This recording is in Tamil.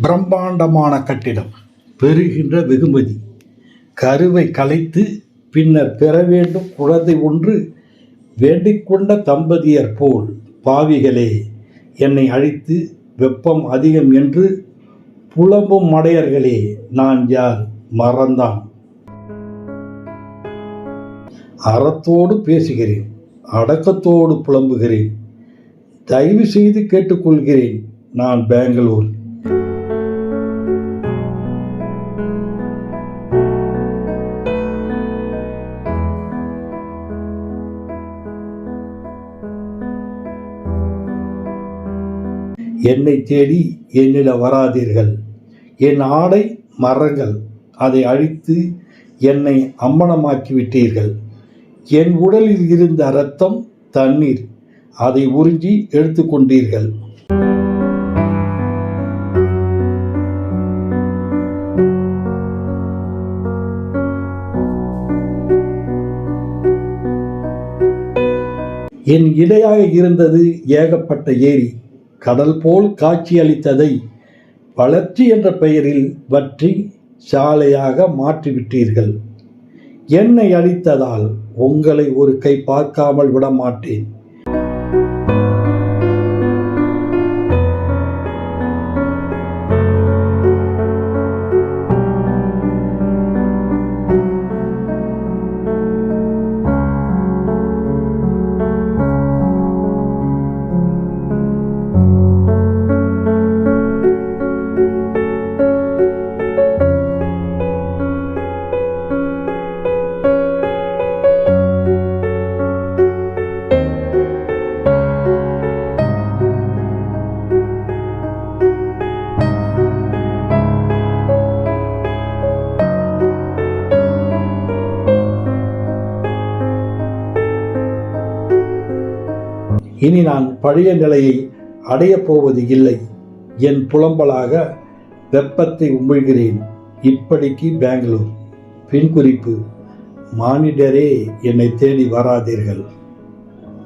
பிரம்மாண்டமான கட்டிடம் பெறுகின்ற வெகுமதி. கருவை கலைத்து பின்னர் பெற வேண்டும் குழந்தை ஒன்று வேண்டிக்கொண்ட தம்பதியர் போல் பாவிகளே என்னை அழித்து வெப்பம் அதிகம் என்று புலம்பும் மடையர்களே நான் யார்? மறந்தான். அறத்தோடு பேசுகிறேன் அடக்கத்தோடு புலம்புகிறேன். தயவு செய்து கேட்டுக்கொள்கிறேன் நான் பெங்களூர். என்னை தேடி என்னிட வராதீர்கள். என் ஆடை மரங்கள் அதை அழித்து என்னை அம்மனமாக்கி விட்டீர்கள் என் உடலில் இருந்த இரத்தம் தண்ணீர் அதை உறிஞ்சி எடுத்துக்கொண்டீர்கள். என் இடையாக இருந்தது ஏகப்பட்ட ஏரி. கடல் போல் காட்சியளித்ததை வளர்ச்சி என்ற பெயரில் வற்றி சாலையாக மாற்றிவிட்டீர்கள். என்னை அழித்ததால் உங்களை ஒரு கை பார்க்காமல் விட இனி நான் பழைய நிலையை அடையப் போவது இல்லை. என் புலம்பலாக வெப்பத்தை உமிழ்கிறேன். இப்படிக்கு பெங்களூர். பின் குறிப்பு மானிடரே என்னை தேடி வராதீர்கள்.